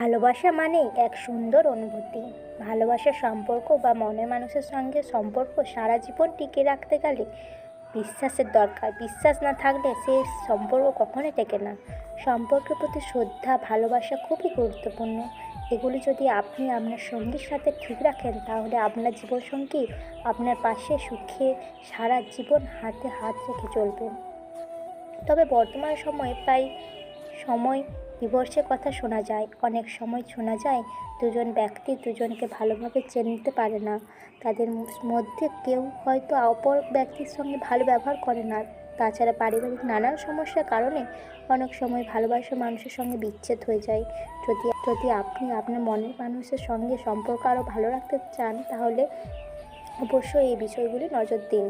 ভালোবাসা মানেই এক সুন্দর অনুভূতি। ভালোবাসার সম্পর্ক বা মনের মানুষের সঙ্গে সম্পর্ক সারা জীবন টিকে রাখতে গেলে বিশ্বাসের দরকার। বিশ্বাস না থাকলে সে সম্পর্ক কখনোই টেকে না। সম্পর্কের প্রতি শ্রদ্ধা, ভালোবাসা খুবই গুরুত্বপূর্ণ। এগুলি যদি আপনি আপনার সঙ্গীর সাথে ঠিক রাখেন, তাহলে আপনার জীবনসঙ্গী আপনার পাশে সুখে সারা জীবন হাতে হাত রেখে চলবেন তবে বর্তমান সময়ে প্রায় সময় ডিভোর্সের কথা শোনা যায়। অনেক সময় শোনা যায়, দুজন ব্যক্তি দুজনকে ভালোভাবে চেনে নিতে পারে না। তাদের মধ্যে কেউ হয়তো অপর ব্যক্তির সঙ্গে ভালো ব্যবহার করে না। তাছাড়া পারিবারিক নানান সমস্যার কারণে অনেক সময় ভালোবাসা মানুষের সঙ্গে বিচ্ছেদ হয়ে যায়। যদি যদি আপনি আপনার মনের মানুষের সঙ্গে সম্পর্ক আরও ভালো রাখতে চান, তাহলে অবশ্যই এই বিষয়গুলি নজর দিন।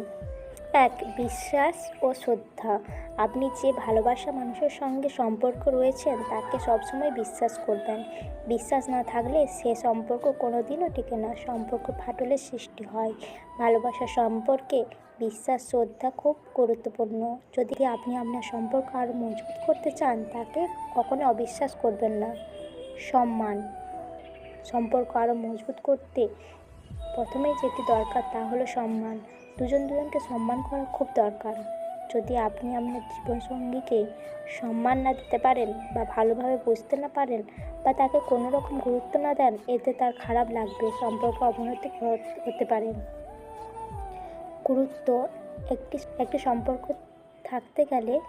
এক বিশ্বাস ও শ্রদ্ধা। আপনি যে ভালোবাসা মানুষের সঙ্গে সম্পর্ক রয়েছেন, তাকে সবসময় বিশ্বাস করবেন। বিশ্বাস না থাকলে সে সম্পর্ক কোনো দিনও টিকে না। সম্পর্ক ফাটলের সৃষ্টি হয়। ভালোবাসা সম্পর্কে বিশ্বাস, শ্রদ্ধা খুব গুরুত্বপূর্ণ। যদি আপনি আপনার সম্পর্ক আরও মজবুত করতে চান, তাকে কখনো অবিশ্বাস করবেন না। সম্মান। সম্পর্ক আরও মজবুত করতে প্রথমেই যেটি দরকার তা হলো সম্মান। দুজন দুজনকে সম্মান করা খুব দরকার। যদি আপনি আপনার জীবনসঙ্গীকে সম্মান না দিতে পারেন বা ভালোভাবে বুঝতে না পারেন বা তাকে কোনো রকম গুরুত্ব না দেন, এতে তার খারাপ লাগবে, সম্পর্ক অবনতি হতে পারে। গুরুত্ব, একটি একটি সম্পর্ক থাকতে গেলে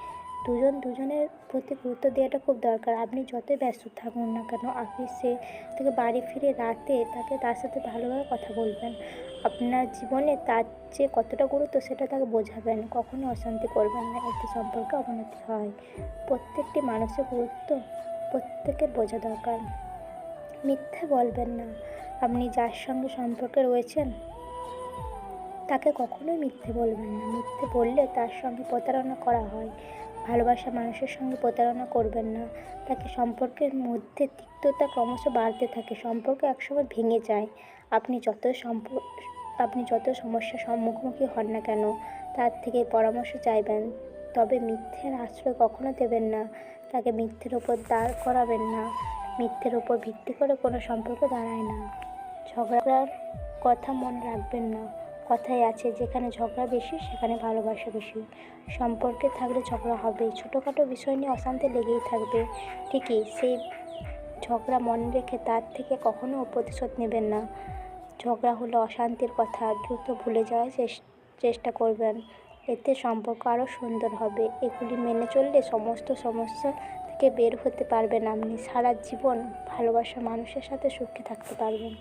দুজন দুজনের প্রতি গুরুত্ব দেওয়াটা খুব দরকার। আপনি যতই ব্যস্ত থাকুন না কেন অফিসে থেকে বাড়ি ফিরে রাতে তাকে তার সাথে ভালোভাবে কথা বলবেন। আপনার জীবনে তার যে কতটা গুরুত্ব সেটা তাকে বোঝাবেন। কখনো অশান্তি করবেন না, এতে সম্পর্কে অবনতি হয়। প্রত্যেকটি মানুষের গুরুত্ব প্রত্যেকের বোঝা দরকার। মিথ্যে বলবেন না। আপনি যার সঙ্গে সম্পর্কে রয়েছেন, তাকে কখনোই মিথ্যে বলবেন না। মিথ্যে বললে তার সঙ্গে প্রতারণা করা হয়। ভালোবাসা মানুষের সঙ্গে প্রতারণা করবেন না। তাকে সম্পর্কের মধ্যে তিক্ততা ক্রমশ বাড়তে থাকে, সম্পর্ক একসময় ভেঙে যায়। আপনি যত সম্পর্ক আপনি যত সমস্যার সম্মুখীন হন না কেন, তার থেকে পরামর্শ চাইবেন। তবে মিথ্যের আশ্রয় কখনো দেবেন না। তাকে মিথ্যের ওপর দাঁড় করাবেন না। মিথ্যের ওপর ভিত্তি করে কোনো সম্পর্ক দাঁড়ায় না। ঝগড়ার কথা মনে রাখবেন না। কথাই আছে, যেখানে ঝগড়া বেশি, সেখানে ভালোবাসা বেশি। সম্পর্কে থাকলে ঝগড়া হবে। ছোটোখাটো বিষয় নিয়ে অশান্তি লেগেই থাকবে। ঠিকই, সেই ঝগড়া মনে রেখে তার থেকে কখনো প্রতিশোধ নেবেন না। ঝগড়া হলো অশান্তির কথা, দ্রুত ভুলে যাওয়ার চেষ্টা করবেন। এতে সম্পর্ক আরও সুন্দর হবে। এগুলি মেনে চললে সমস্ত সমস্যা থেকে বের হতে পারবেন আপনি। সারা জীবন ভালোবাসা মানুষের সাথে সুখে থাকতে পারবেন।